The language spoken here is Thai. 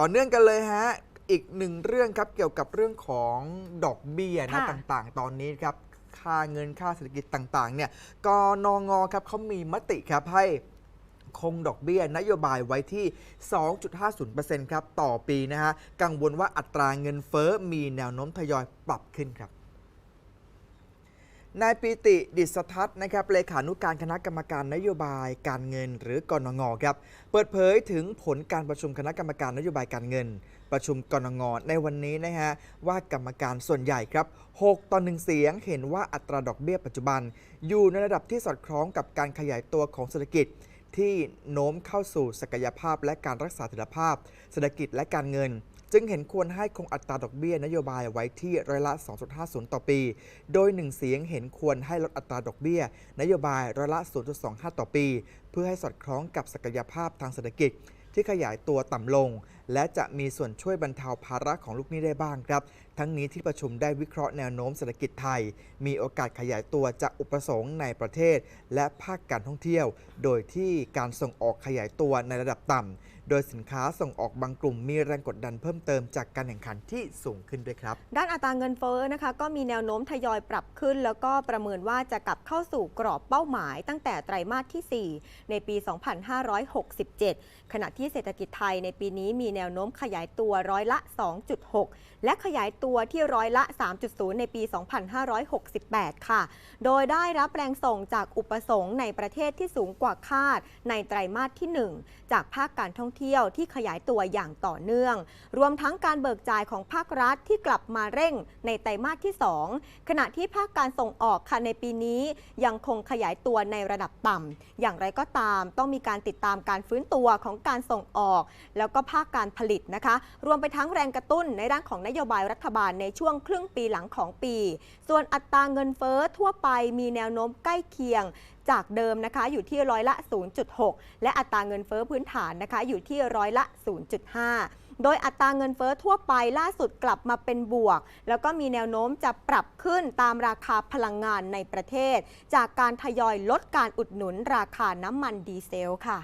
ต่อเนื่องกันเลยฮะ อีกหนึ่งเรื่องครับเกี่ยวกับเรื่องของดอกเบี้ยนะค่ะ ต่างๆ ตอนนี้ครับ ค่าเงินค่าเศรษฐกิจต่างๆ เนี่ยกนงครับเขามีมติครับให้คงดอกเบี้ยนโยบายไว้ที่ 2.50%ครับต่อปีนะฮะ กังวลว่าอัตราเงินเฟ้อมีแนวโน้มทยอยปรับขึ้นครับ นายปีติดิษทัศน์นะครับเลขานุการคณะกรรมการนโยบายการเงิน หรือกนงครับเปิดเผยถึงผลการประชุมคณะกรรมการนโยบายการเงิน ประชุมกนงในวันนี้นะฮะว่ากรรมการส่วนใหญ่ครับ 6 ต่อ 1 เสียงเห็นว่าอัตราดอกเบี้ยปัจจุบัน อยู่ในระดับที่สอดคล้องกับการขยายตัวของเศรษฐกิจ ที่โน้มเข้าสู่ศักยภาพและการรักษาสถิรภาพ เศรษฐกิจและการเงิน จึงเห็นควรให้คงอัตราดอกเบี้ยนโยบายไว้ที่ร้อยละ 2.50 ต่อปี โดย 1 เสียงเห็นควรให้ลดอัตราดอกเบี้ย นโยบายร้อยละ 0.25 ต่อปี เพื่อให้สอดคล้องกับศักยภาพทางเศรษฐกิจที่ขยายตัวต่ำลง และจะมีส่วนช่วยบรรเทาภาระของลูกหนี้ได้บ้างครับ ทั้งนี้ที่ประชุมได้วิเคราะห์แนวโน้มเศรษฐกิจไทย มีโอกาสขยายตัวจากอุปสงค์ในประเทศ และภาคการท่องเที่ยว โดยที่การส่งออกขยายตัวในระดับต่ำโดยสินค้าส่งออกบางกลุ่มมีแรงกดดันเพิ่มเติมจากการแข่งขันที่สูงขึ้นด้วยครับ ด้านอัตราเงินเฟ้อนะคะก็มีแนวโน้มทยอยปรับขึ้น แล้วก็ประเมินว่าจะกลับเข้าสู่กรอบเป้าหมาย ตั้งแต่ไตรมาสที่ 4 ในปี 2567 ขณะที่เศรษฐกิจไทยในปีนี้มีแนวโน้มขยายตัวร้อยละ 2.6 และขยายตัวที่ร้อยละ 3.0 ในปี 2568 ค่ะ โดยได้รับแรงส่งจากอุปสงค์ในประเทศที่สูงกว่าคาด ในไตรมาสที่ 1 จากภาคการท่องเที่ยวที่ขยายตัวอย่างต่อเนื่อง รวมทั้งการเบิกจ่ายของภาครัฐที่กลับมาเร่งในไตรมาสที่ 2 ขณะที่ภาคการส่งออกค่ะในปีนี้ยังคงขยายตัวในระดับต่ำอย่างไรก็ตามต้องมีการติดตามการฟื้นตัวของการส่งออก แล้วก็ภาคการผลิตนะคะ รวมไปทั้งแรงกระตุ้นในด้านของนโยบายรัฐบาลในช่วงครึ่งปีหลังของปี ส่วนอัตราเงินเฟ้อทั่วไปมีแนวโน้มใกล้เคียงจากเดิมนะคะอยู่ที่ร้อยละ 0.6 และอัตราเงินเฟ้อพื้นฐานนะคะอยู่ที่ร้อยละ 0.5โดยอัตราเงินเฟ้อทั่วไปล่าสุดกลับมาเป็นบวก แล้วก็มีแนวโน้มจะปรับขึ้นตามราคาพลังงานในประเทศ จากการทยอยลดการอุดหนุนราคาน้ำมันดีเซลค่ะ